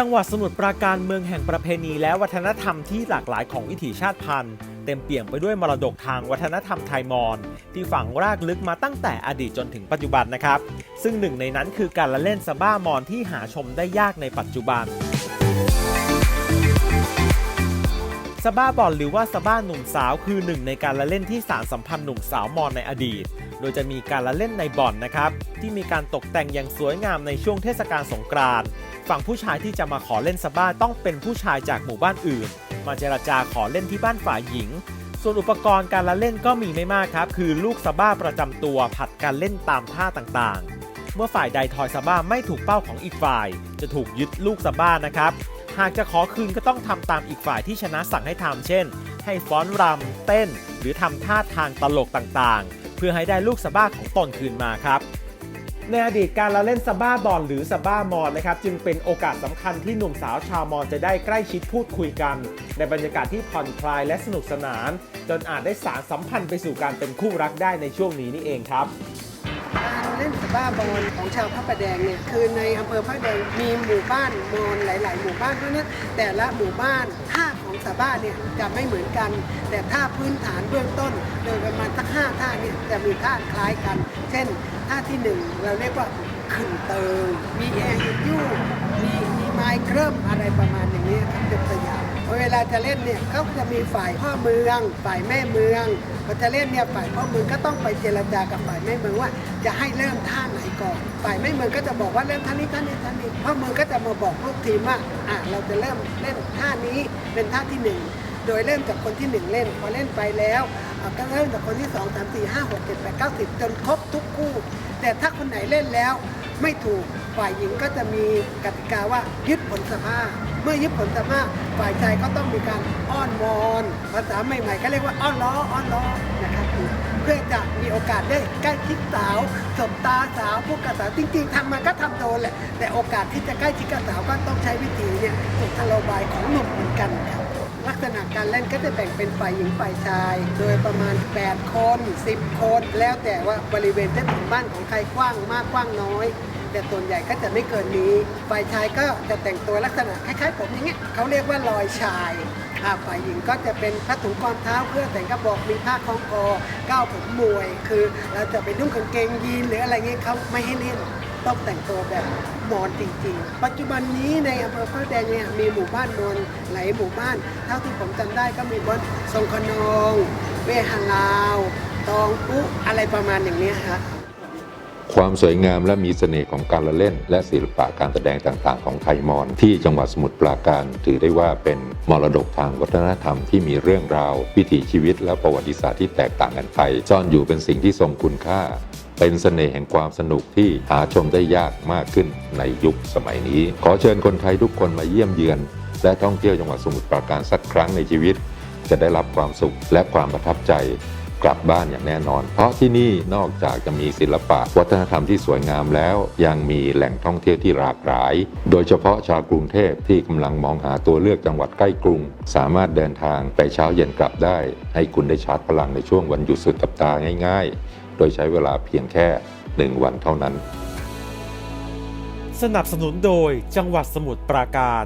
จังหวัดสมุทรปราการเมืองแห่งประเพณีและวัฒนธรรมที่หลากหลายของวิถีชาติพันธุ์ เต็มเปี่ยมไปด้วยมรดกทางวัฒนธรรมไทยมอญที่ฝังรากลึกมาตั้งแต่อดีตจนถึงปัจจุบันนะครับ ซึ่งหนึ่งในนั้นคือการละเล่นสะบ้ามอญที่หาชมได้ยากในปัจจุบันสบ้าบอลหรือว่าสบ้าหนุ่มสาวคือหนึ่งในการละเล่นที่สารสัมพันธ์หนุ่มสาวมอญในอดีต โดยจะมีการละเล่นในบ่อนนะครับ ที่มีการตกแต่งอย่างสวยงามในช่วงเทศกาลสงกรานต์ ฝั่งผู้ชายที่จะมาขอเล่นสบ้าต้องเป็นผู้ชายจากหมู่บ้านอื่น มาเจรจาขอเล่นที่บ้านฝ่ายหญิง ส่วนอุปกรณ์การละเล่นก็มีไม่มากครับ คือลูกสบ้าประจำตัวผัดการเล่นตามท่าต่างๆ เมื่อฝ่ายใดทอยสบ้าไม่ถูกเป้าของอีกฝ่าย จะถูกยึดลูกสบ้านะครับ หากจะขอคืนก็ต้องทำตามอีกฝ่ายที่ชนะสั่งให้ทำเช่น ให้ฟ้อนรำเต้น หรือทำท่าทางตลกต่างๆ เพื่อให้ได้ลูกสบ้าของตนคืนมาครับ ในอดีตการละเล่นสะบ้าบอลหรือสะบ้ามอนนะครับจึงเป็นโอกาสสำคัญที่หนุ่มสาวชาวมอญจะได้ใกล้ชิดพูดคุยกัน ในบรรยากาศที่ผ่อนคลายและสนุกสนาน จนอาจได้สารสัมพันธ์ไปสู่การเป็นคู่รักได้ในช่วงนี้นี่เองครับการเล่นสบ้าบอลของชาวพระประแดงเนี่ยคือในอำเภอพระประแดงมีหมู่บ้านมอญหลาย ๆ หมู่บ้านเพราะนั้นแต่ละหมู่บ้านท่า สะบ้าเนี่ยจะไม่เหมือนกัน แต่ท่าพื้นฐานเบื้องต้นโดยประมาณสักห้าท่าเนี่ยจะมีท่าคล้ายกัน เช่นท่าที่หนึ่งเราเรียกว่าขึ้นเติงมีแอร์ยูมีมีไม้เคริ่มอะไรประมาณอย่างนี้ครับเป็นตัวอย่างเวลาจะเล่นเนี่ยเขาจะมีฝ่ายพ่อเมือง ฝ่ายแม่เมืองพอจะเล่นเนี่ยฝ่ายพ่อเมืองก็ต้องไปเจรจากับฝ่ายแม่เมืองว่า จะให้เริ่มท่า ก่อนฝ่ายแม่เมืองก็จะบอกว่าเริ่มท่านี้ท่านี้ท่านี้พ่อเมืองก็จะมาบอกลูกทีมว่าอะเราจะเริ่มเล่นท่านี้เป็นท่าที่หนึ่งโดยเริ่มจากคนที่หนึ่งเล่นพอเล่นไปแล้วก็เริ่มจากคนที่สองสามสี่ห้าหกเจ็ดแปดเก้าสิบจนครบทุกคู่ แต่ถ้าคนไหนเล่นแล้วไม่ถูกฝ่ายหญิงก็จะมีกติกาว่ายึดผลสภาพเมื่อยึดผลสภาพฝ่ายชายก็ต้องมีการอ้อนวอนภาษาใหม่ๆก็เรียกว่าอ้อนล้ออ้อนล้อนะครับ พื่อจะมีโอกาสได้ใกล้ชิดสาวสบตาสาวพวกกบสาวจริง ๆทำมันก็ทำโดนแหละแต่โอกาสที่จะใกล้ชิดกับสาวก็ต้องใช้วิธีเนี่ยสุทโลบายของหนุ่มเหมือนกันครับลักษณะการเล่นก็จะแบ่งเป็นฝ่ายหญิงฝ่ายชาย โดยประมาณ 8 คน 10 คน แล้วแต่ว่าบริเวณใต้ถุนบ้านของใครกว้างมากกว้างน้อย แต่ส่วนใหญ่ก็จะไม่เกินนี้ ฝ่ายชายก็จะแต่งตัวลักษณะคล้ายๆผมอย่างเงี้ยเขาเรียกว่าลอยชาย อ่าฝ่ายหญิงก็จะเป็นผ้าถุงกรเท้าเพื่อแต่งกระบอกมีผ้าคล้องคอก้าวผมมวย คือเราจะไปนุ่งกางเกงยีนหรืออะไรเงี้ยเขาไม่ให้เล่นต้องแต่งตัวแบบมอญจริงๆ ปัจจุบันนี้ในอำเภอพระแดงเนี่ยมีหมู่บ้านมอญหลายหมู่บ้าน เท่าที่ผมจำได้ก็มีบ้านทรงขนอง เวหาลาว ตองอุอะไรประมาณอย่างนี้ครับ ความสวยงามและมีเสน่ห์ของการละเล่น และศิลปะการแสดงต่างๆ ของไทยมอญที่จังหวัดสมุทรปราการ ถือได้ว่าเป็นมรดกทางวัฒนธรรมที่มีเรื่องราว วิถีชีวิตและประวัติศาสตร์ที่แตกต่างกันไปซ่อนอยู่เป็นสิ่งที่ทรงคุณค่า เป็นเสน่ห์แห่งความสนุกที่หาชมได้ยากมากขึ้นในยุคสมัยนี้ ขอเชิญคนไทยทุกคนมาเยี่ยมเยือน และท่องเที่ยวจังหวัดสมุทรปราการสักครั้งในชีวิต จะได้รับความสุขและความประทับใจ กลับบ้านอย่างแน่นอน เพราะที่นี่นอกจากจะมีศิลปะ วัฒนธรรมที่สวยงามแล้ว ยังมีแหล่งท่องเที่ยวที่หลากหลาย โดยเฉพาะชาวกรุงเทพที่กำลังมองหาตัวเลือกจังหวัดใกล้กรุง สามารถเดินทางไปเช้าเย็นกลับได้ ให้คุณได้ชาร์จพลังในช่วงวันหยุดสุดสัปดาห์ง่ายๆ โดยใช้เวลาเพียงแค่หนึ่งวันเท่านั้น สนับสนุนโดยจังหวัดสมุทรปราการ